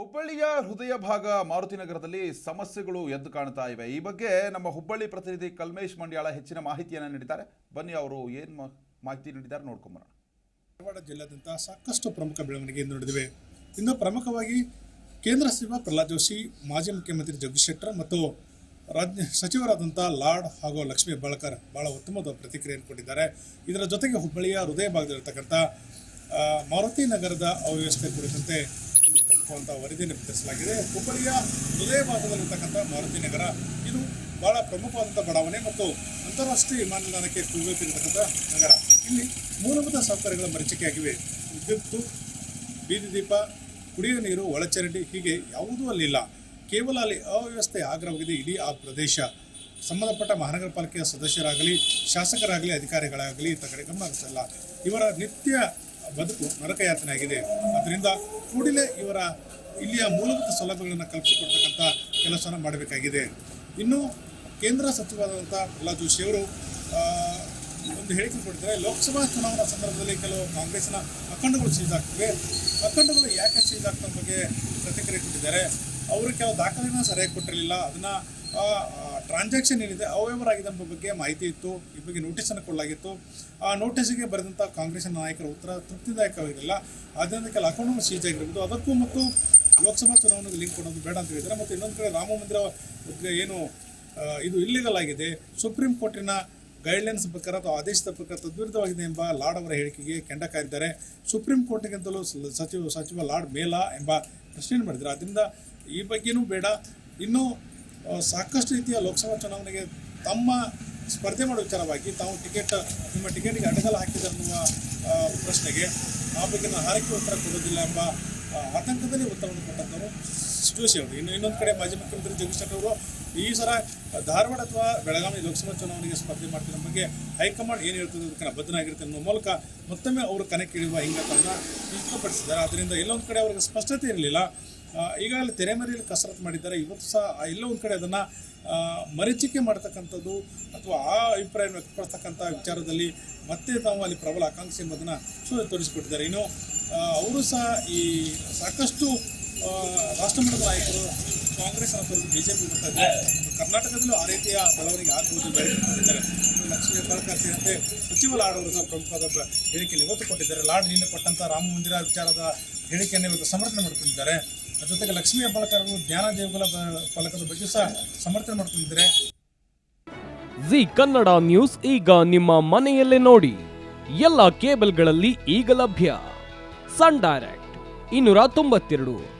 ಹುಬ್ಬಳ್ಳಿಯ ಹೃದಯ ಭಾಗ ಮಾರುತಿನಗರದಲ್ಲಿ ಸಮಸ್ಯೆಗಳು ಎದ್ದು ಕಾಣ್ತಾ ಇವೆ. ಈ ಬಗ್ಗೆ ನಮ್ಮ ಹುಬ್ಬಳ್ಳಿ ಪ್ರತಿನಿಧಿ ಕಲ್ಮೇಶ್ ಮಂಡ್ಯಾಳ ಹೆಚ್ಚಿನ ಮಾಹಿತಿಯನ್ನು ನೀಡಿದ್ದಾರೆ. ಬನ್ನಿ ಅವರು ಏನು ಮಾಹಿತಿ ನೀಡಿದ್ದಾರೆ ನೋಡ್ಕೊಂಬರೋಣ. ಧಾರವಾಡ ಜಿಲ್ಲಾದ್ಯಂತ ಸಾಕಷ್ಟು ಪ್ರಮುಖ ಬೆಳವಣಿಗೆಯನ್ನು ನಡೆದಿವೆ. ಇನ್ನು ಪ್ರಮುಖವಾಗಿ ಕೇಂದ್ರ ಸಚಿವ ಪ್ರಹ್ಲಾದ್ ಜೋಶಿ, ಮಾಜಿ ಮುಖ್ಯಮಂತ್ರಿ ಜಗದೀಶ್ ಶೆಟ್ಟರ್ ಮತ್ತು ರಾಜ್ಯ ಸಚಿವರಾದಂಥ ಲಾರ್ಡ್ ಹಾಗೂ ಲಕ್ಷ್ಮೀ ಬಾಳ್ಕರ್ ಬಹಳ ಉತ್ತಮವಾದ ಪ್ರತಿಕ್ರಿಯೆಯನ್ನು ಕೊಟ್ಟಿದ್ದಾರೆ. ಇದರ ಜೊತೆಗೆ ಹುಬ್ಬಳ್ಳಿಯ ಹೃದಯ ಭಾಗದಲ್ಲಿರ್ತಕ್ಕಂಥ ಮಾರುತಿ ನಗರದ ಅವ್ಯವಸ್ಥೆ ಕುರಿತಂತೆ ಪ್ರಮುಖವಾದಂಥ ವರದಿಯನ್ನು ಬಿತ್ತರಿಸಲಾಗಿದೆ ಹುಬ್ಬಳ್ಳಿಯ ಹೃದಯ ಭಾಗದಲ್ಲಿರ್ತಕ್ಕಂಥ ಮಾರುತಿ ನಗರ, ಇದು ಬಹಳ ಪ್ರಮುಖವಾದಂಥ ಬಡಾವಣೆ ಮತ್ತು ಅಂತಾರಾಷ್ಟ್ರೀಯ ವಿಮಾನ ನಿಲ್ದಾಣಕ್ಕೆ ನಗರ. ಇಲ್ಲಿ ಮೂಲಭೂತ ಸೌಕರ್ಯಗಳ ಮರೀಚಿಕೆಯಾಗಿವೆ. ವಿದ್ಯುತ್ತು ಬೀದಿ ದೀಪ, ಕುಡಿಯುವ ನೀರು, ಒಳಚರಂಡಿ, ಹೀಗೆ ಯಾವುದೂ ಅಲ್ಲಿಲ್ಲ. ಕೇವಲ ಅಲ್ಲಿ ಅವ್ಯವಸ್ಥೆ ಆಗ್ರಹವಾಗಿದೆ ಇಡೀ ಆ ಪ್ರದೇಶ. ಸಂಬಂಧಪಟ್ಟ ಮಹಾನಗರ ಪಾಲಿಕೆಯ ಸದಸ್ಯರಾಗಲಿ, ಶಾಸಕರಾಗಲಿ, ಅಧಿಕಾರಿಗಳಾಗಲಿ ಇಂಥ ಕಡೆ ಗಮನ ಹರಿಸಲ್ಲ. ಇವರ ನಿತ್ಯ ಬದುಕು ನರಕಯಾತನೆ ಆಗಿದೆ ಅದರಿಂದ ಕೂಡಲೇ ಇವರ ಇಲ್ಲಿಯ ಮೂಲಭೂತ ಸೌಲಭ್ಯಗಳನ್ನು ಕಲ್ಪಿಸಿಕೊಡ್ತಕ್ಕಂಥ ಕೆಲಸವನ್ನು ಮಾಡಬೇಕಾಗಿದೆ. ಇನ್ನು ಕೇಂದ್ರ ಸಚಿವರಾದಂಥ ಪ್ರಹ್ಲಾದ್ ಜೋಶಿ ಅವರು ಆ, ಒಂದು ಹೇಳಿಕೆ ಕೊಡ್ತಾರೆ ಲೋಕಸಭಾ ಚುನಾವಣಾ ಸಂದರ್ಭದಲ್ಲಿ ಕೆಲವು ಕಾಂಗ್ರೆಸ್ನ ಅಖಂಡಗಳು ಸೀಜಾಗ್ತವೆ ಅಖಂಡಗಳು ಯಾಕೆ ಸೀಜ್ ಆಗ್ತವೆ ಬಗ್ಗೆ ಪ್ರತಿಕ್ರಿಯೆ ಕೊಟ್ಟಿದ್ದಾರೆ. ಅವರು ಕೆಲವು ದಾಖಲೆಯನ್ನು ಸರಿಯಾಗಿ ಕೊಟ್ಟಿರಲಿಲ್ಲ. ಅದನ್ನು ಟ್ರಾನ್ಸಾಕ್ಷನ್ ಏನಿದೆ ಅವ್ಯವಹಾರ ಆಗಿದೆ ಎಂಬ ಬಗ್ಗೆ ಮಾಹಿತಿ ಇತ್ತು, ಈ ಬಗ್ಗೆ ನೋಟಿಸನ್ನು ಕೊಡಲಾಗಿತ್ತು. ಆ ನೋಟಿಸ್ಗೆ ಬರೆದಂಥ ಕಾಂಗ್ರೆಸ್ನ ನಾಯಕರ ಉತ್ತರ ತೃಪ್ತಿದಾಯಕವಾಗಿರಲಿಲ್ಲ. ಆದ್ದರಿಂದ ಕೆಲ ಅಕೌಂಟ್ಗಳು ಸೀಜ್ ಆಗಿರ್ಬೋದು ಅದಕ್ಕೂ ಮತ್ತು ಲೋಕಸಭಾ ಚುನಾವಣೆಗೆ ಲಿಂಕ್ ಕೊಡೋದು ಬೇಡ ಅಂತ ಹೇಳಿದ್ದಾರೆ. ಮತ್ತು ಇನ್ನೊಂದು ಕಡೆ ರಾಮ ಮಂದಿರ ಏನು ಇದು ಇಲ್ಲಿಗಲ್ ಆಗಿದೆ. ಸುಪ್ರೀಂ ಕೋರ್ಟಿನ ಗೈಡ್ಲೈನ್ಸ್ ಪ್ರಕಾರ ಅಥವಾ ಆದೇಶದ ಪ್ರಕಾರ ತದ್ವಿರುದ್ಧವಾಗಿದೆ ಎಂಬ ಲಾರ್ಡ್ ಅವರ ಹೇಳಿಕೆಗೆ ಕೆಂಡ ಕಾರಿದ್ದಾರೆ. ಸುಪ್ರೀಂ ಕೋರ್ಟ್ಗಿಂತಲೂ ಸಚಿವ ಸಚಿವ ಲಾರ್ಡ್ ಮೇಲ ಎಂಬ ಪ್ರಶ್ನೆಯನ್ನು ಮಾಡಿದ್ದಾರೆ. ಅದರಿಂದ ಈ ಬಗ್ಗೆನೂ ಬೇಡ. ಇನ್ನೂ ಸಾಕಷ್ಟು ರೀತಿಯ ಲೋಕಸಭಾ ಚುನಾವಣೆಗೆ ತಮ್ಮ ಸ್ಪರ್ಧೆ ಮಾಡೋ ವಿಚಾರವಾಗಿ ತಾವು ಟಿಕೆಟ್, ನಿಮ್ಮ ಟಿಕೆಟ್ಗೆ ಅಡಗಲು ಹಾಕಿದೆ ಅನ್ನುವ ಪ್ರಶ್ನೆಗೆ ಆ ಬಗ್ಗೆ ನಾನು ಹಾರೈಕೆ ಉತ್ತರ ಕೊಡೋದಿಲ್ಲ ಎಂಬ ಆತಂಕದಲ್ಲಿ ಉತ್ತರವನ್ನು ಕೊಟ್ಟಂಥವರು ಅವರು ಇನ್ನು ಇನ್ನೊಂದು ಕಡೆ ಮಾಜಿ ಮುಖ್ಯಮಂತ್ರಿ ಜಗದೀಶ್ ಶೆಟ್ಟರ್ ಅವರು ಈ ಸಲ ಧಾರವಾಡ ಅಥವಾ ಬೆಳಗಾವಿ ಲೋಕಸಭಾ ಚುನಾವಣೆಗೆ ಸ್ಪರ್ಧೆ ಮಾಡ್ತಿರೋ ಬಗ್ಗೆ ಹೈಕಮಾಂಡ್ ಏನು ಹೇಳ್ತದೆ ಅದಕ್ಕೆ ಬದ್ಧನಾಗಿರುತ್ತೆ ಅನ್ನೋ ಮೂಲಕ ಮತ್ತೊಮ್ಮೆ ಅವರು ಕಣಕ್ಕಿಳಿಯುವ ಹಿಂಗತವನ್ನು ವ್ಯಕ್ತಪಡಿಸಿದ್ದಾರೆ. ಅದರಿಂದ ಎಲ್ಲೊಂದು ಕಡೆ ಅವರಿಗೆ ಸ್ಪಷ್ಟತೆ ಇರಲಿಲ್ಲ. ಈಗ ಈಗಾಗಲೇ ತೆರೆಮರೆಯಲ್ಲಿ ಕಸರತ್ತು ಮಾಡಿದ್ದಾರೆ. ಇವತ್ತು ಸಹ ಎಲ್ಲೊಂದು ಕಡೆ ಅದನ್ನು ಮರೀಚಿಕೆ ಮಾಡ್ತಕ್ಕಂಥದ್ದು ಅಥವಾ ಆ ಅಭಿಪ್ರಾಯವನ್ನು ವ್ಯಕ್ತಪಡಿಸ್ತಕ್ಕಂಥ ವಿಚಾರದಲ್ಲಿ ಮತ್ತೆ ತಾವು ಅಲ್ಲಿ ಪ್ರಬಲ ಆಕಾಂಕ್ಷೆ ಎಂಬುದನ್ನು ತೋರಿಸಿಕೊಟ್ಟಿದ್ದಾರೆ. ಇನ್ನು ಅವರು ಸಹ ಈ ಸಾಕಷ್ಟು ರಾಷ್ಟ್ರಮಟ್ಟದ ನಾಯಕರು, ಕಾಂಗ್ರೆಸ್ ತೊರೆದು ಬಿಜೆಪಿ ಬರ್ತಾ ಕರ್ನಾಟಕದಲ್ಲೂ ಆ ರೀತಿಯ ಬೆಳವಣಿಗೆ ಹೇಳಿಕೊಂಡಿದ್ದಾರೆ ಇನ್ನು ಲಕ್ಷ್ಮೀ ಹೆಬ್ಬಾಳ್ಕರ್ ಸೇರಿದಂತೆ ಸಚಿವ ಅವರು ಸಹ ಪ್ರಮುಖವಾದ ಹೇಳಿಕೆಯಲ್ಲಿ ಒತ್ತು ಕೊಟ್ಟಿದ್ದಾರೆ ಲಾಡ್ ನಿನ್ನೆ ಕೊಟ್ಟಂಥ ರಾಮ ಮಂದಿರ ವಿಚಾರದ ಹೇಳಿಕೆಯನ್ನು ಇವತ್ತು ಸಮರ್ಥನೆ ಮಾಡ್ಕೊಂಡಿದ್ದಾರೆ. ಜೊತೆಗೆ ಲಕ್ಷ್ಮೀ ಹೆಬ್ಬಾಳ್ಕರ್ ಜ್ಞಾನ ಬ- ಫಲಕದ ಬಗ್ಗೆ ಸಹ ಸಮರ್ಥನೆ ಮಾಡ್ಕೊಂಡಿದ್ದಾರೆ. ಜಿ ಕನ್ನಡ ನ್ಯೂಸ್ ಈಗ ನಿಮ್ಮ ಮನೆಯಲ್ಲೇ ನೋಡಿ. ಎಲ್ಲ ಕೇಬಲ್ಗಳಲ್ಲಿ ಈಗ ಲಭ್ಯ. ಸನ್ ಡೈರೆಕ್ಟ್, ಇನ್ನೂರ ತೊಂಬತ್ತೆರಡು.